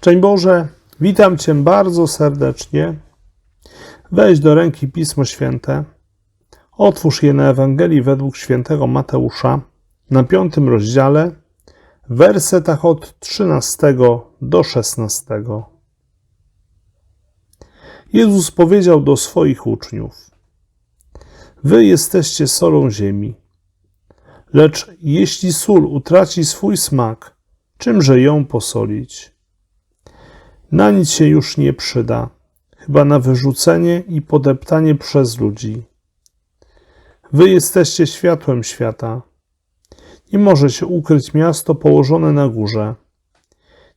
Szczęść Boże, witam Cię bardzo serdecznie. Weź do ręki Pismo Święte, otwórz je na Ewangelii według świętego Mateusza na piątym rozdziale, w wersetach od 13 do 16. Jezus powiedział do swoich uczniów: Wy jesteście solą ziemi. Lecz jeśli sól utraci swój smak, czymże ją posolić? Na nic się już nie przyda, chyba na wyrzucenie i podeptanie przez ludzi. Wy jesteście światłem świata. Nie może się ukryć miasto położone na górze.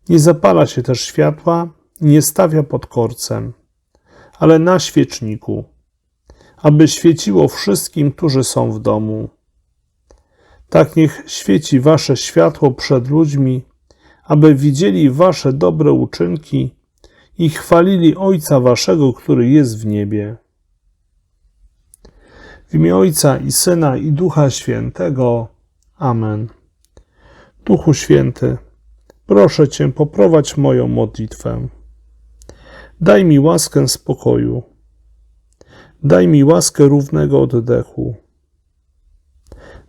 Nie zapala się też światła, nie stawia pod korcem, ale na świeczniku, aby świeciło wszystkim, którzy są w domu. Tak niech świeci wasze światło przed ludźmi, aby widzieli wasze dobre uczynki i chwalili Ojca waszego, który jest w niebie. W imię Ojca i Syna i Ducha Świętego. Amen. Duchu Święty, proszę Cię, poprowadź moją modlitwę. Daj mi łaskę spokoju. Daj mi łaskę równego oddechu.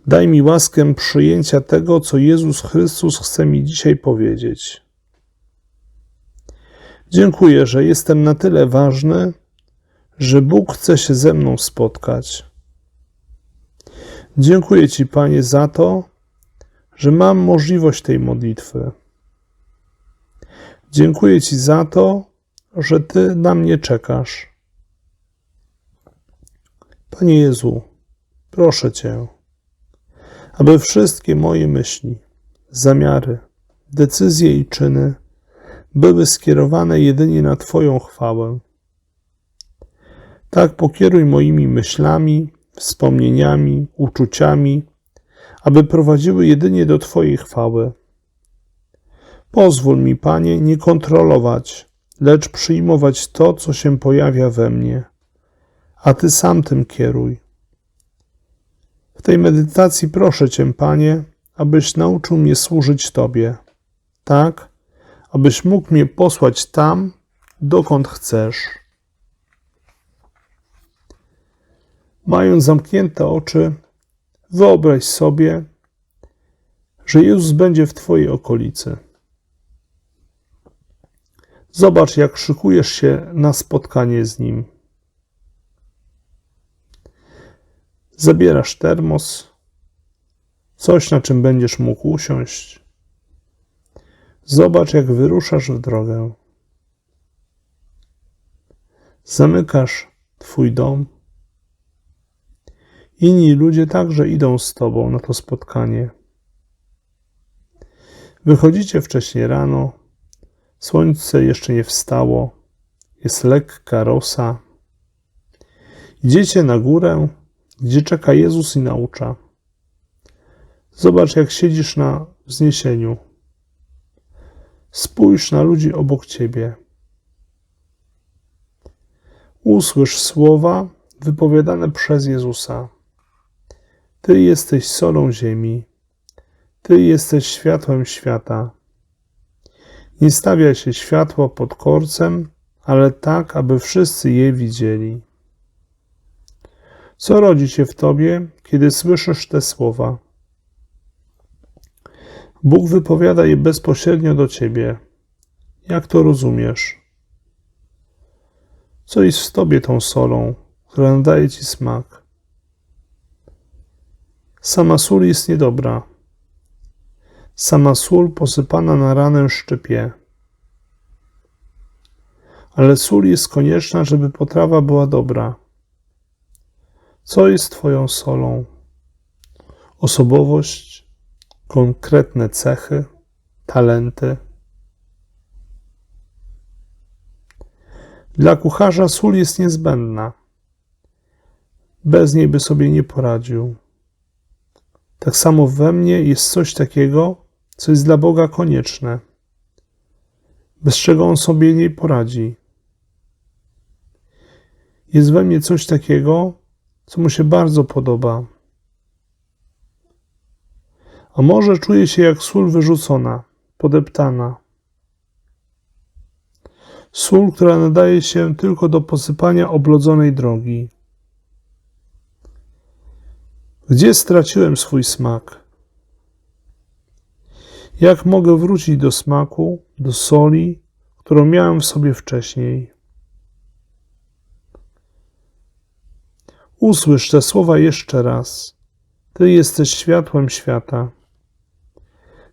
Daj mi łaskę przyjęcia tego, co Jezus Chrystus chce mi dzisiaj powiedzieć. Dziękuję, że jestem na tyle ważny, że Bóg chce się ze mną spotkać. Dziękuję Ci, Panie, za to, że mam możliwość tej modlitwy. Dziękuję Ci za to, że Ty na mnie czekasz. Panie Jezu, proszę Cię aby wszystkie moje myśli, zamiary, decyzje i czyny były skierowane jedynie na Twoją chwałę. Tak pokieruj moimi myślami, wspomnieniami, uczuciami, aby prowadziły jedynie do Twojej chwały. Pozwól mi, Panie, nie kontrolować, lecz przyjmować to, co się pojawia we mnie, a Ty sam tym kieruj. Tej medytacji proszę Cię, Panie, abyś nauczył mnie służyć Tobie, tak, abyś mógł mnie posłać tam, dokąd chcesz. Mając zamknięte oczy, wyobraź sobie, że Jezus będzie w Twojej okolicy. Zobacz, jak szykujesz się na spotkanie z Nim. Zabierasz termos, coś na czym będziesz mógł usiąść. Zobacz, jak wyruszasz w drogę. Zamykasz Twój dom. Inni ludzie także idą z Tobą na to spotkanie. Wychodzicie wcześniej rano, słońce jeszcze nie wstało, jest lekka rosa. Idziecie na górę gdzie czeka Jezus i naucza. Zobacz, jak siedzisz na wzniesieniu. Spójrz na ludzi obok ciebie. Usłysz słowa wypowiadane przez Jezusa. Ty jesteś solą ziemi. Ty jesteś światłem świata. Nie stawia się światło pod korcem, ale tak, aby wszyscy je widzieli. Co rodzi się w tobie, kiedy słyszysz te słowa? Bóg wypowiada je bezpośrednio do ciebie. Jak to rozumiesz? Co jest w tobie tą solą, która nadaje ci smak? Sama sól jest niedobra. Sama sól posypana na ranę szczypie. Ale sól jest konieczna, żeby potrawa była dobra. Co jest Twoją solą? Osobowość, konkretne cechy, talenty. Dla kucharza sól jest niezbędna. Bez niej by sobie nie poradził. Tak samo we mnie jest coś takiego, co jest dla Boga konieczne, bez czego On sobie nie poradzi. Jest we mnie coś takiego, co mu się bardzo podoba. A może czuje się jak sól wyrzucona, podeptana. Sól, która nadaje się tylko do posypania oblodzonej drogi. Gdzie straciłem swój smak? Jak mogę wrócić do smaku, do soli, którą miałem w sobie wcześniej? Usłysz te słowa jeszcze raz. Ty jesteś światłem świata.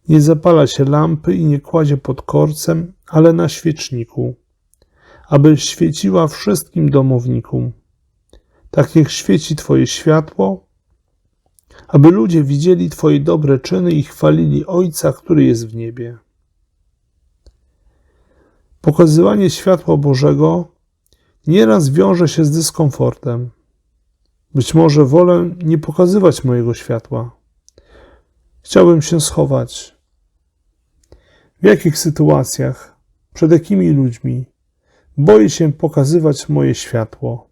Nie zapala się lampy i nie kładzie pod korcem, ale na świeczniku, aby świeciła wszystkim domownikom. Tak niech świeci Twoje światło, aby ludzie widzieli Twoje dobre czyny i chwalili Ojca, który jest w niebie. Pokazywanie światła Bożego nieraz wiąże się z dyskomfortem. Być może wolę nie pokazywać mojego światła. Chciałbym się schować. W jakich sytuacjach, przed jakimi ludźmi boję się pokazywać moje światło?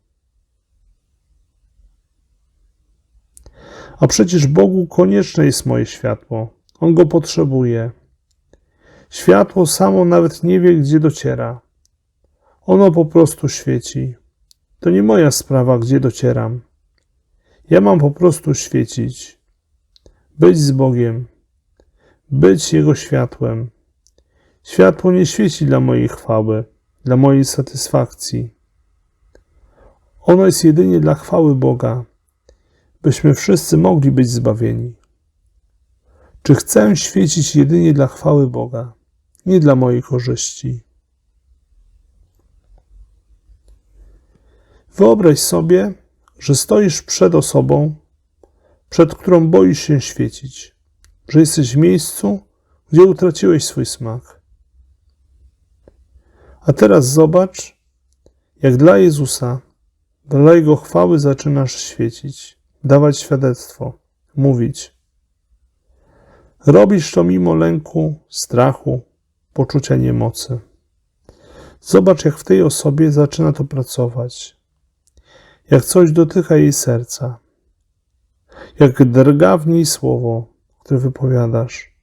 A przecież Bogu konieczne jest moje światło. On go potrzebuje. Światło samo nawet nie wie, gdzie dociera. Ono po prostu świeci. To nie moja sprawa, gdzie docieram. Ja mam po prostu świecić, być z Bogiem, być Jego światłem. Światło nie świeci dla mojej chwały, dla mojej satysfakcji. Ono jest jedynie dla chwały Boga, byśmy wszyscy mogli być zbawieni. Czy chcę świecić jedynie dla chwały Boga, nie dla mojej korzyści? Wyobraź sobie, że stoisz przed osobą, przed którą boisz się świecić, że jesteś w miejscu, gdzie utraciłeś swój smak. A teraz zobacz, jak dla Jezusa, dla Jego chwały zaczynasz świecić, dawać świadectwo, mówić. Robisz to mimo lęku, strachu, poczucia niemocy. Zobacz, jak w tej osobie zaczyna to pracować jak coś dotyka jej serca, jak drga w niej słowo, które wypowiadasz,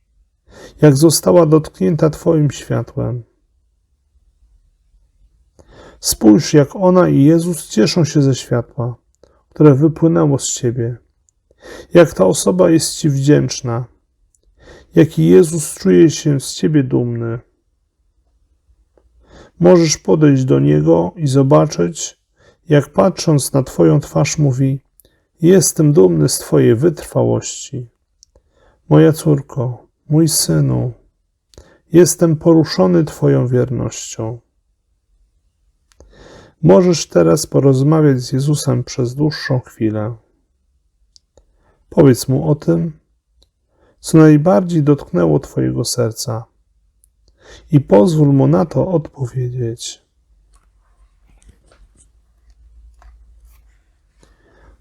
jak została dotknięta Twoim światłem. Spójrz, jak ona i Jezus cieszą się ze światła, które wypłynęło z Ciebie, jak ta osoba jest Ci wdzięczna, jaki Jezus czuje się z Ciebie dumny. Możesz podejść do Niego i zobaczyć, jak patrząc na Twoją twarz mówi: Jestem dumny z Twojej wytrwałości. Moja córko, mój synu, jestem poruszony Twoją wiernością. Możesz teraz porozmawiać z Jezusem przez dłuższą chwilę. Powiedz mu o tym, co najbardziej dotknęło Twojego serca i pozwól mu na to odpowiedzieć.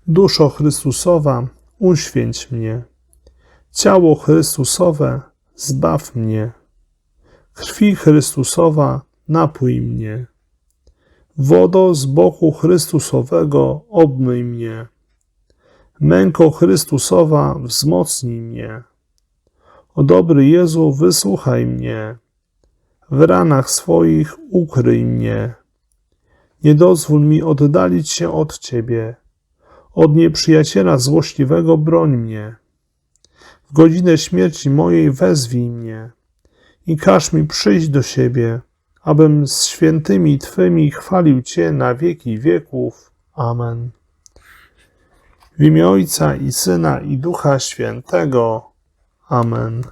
Duszo Chrystusowa, uświęć mnie. Ciało Chrystusowe, zbaw mnie. Krwi Chrystusowa, napój mnie. Wodo z boku Chrystusowego, obmyj mnie. Męko Chrystusowa, wzmocnij mnie. O dobry Jezu, wysłuchaj mnie. W ranach swoich ukryj mnie. Nie dozwól mi oddalić się od Ciebie od nieprzyjaciela złośliwego broń mnie. W godzinę śmierci mojej wezwij mnie i każ mi przyjść do siebie, abym z świętymi Twymi chwalił Cię na wieki wieków. Amen. W imię Ojca i Syna i Ducha Świętego. Amen.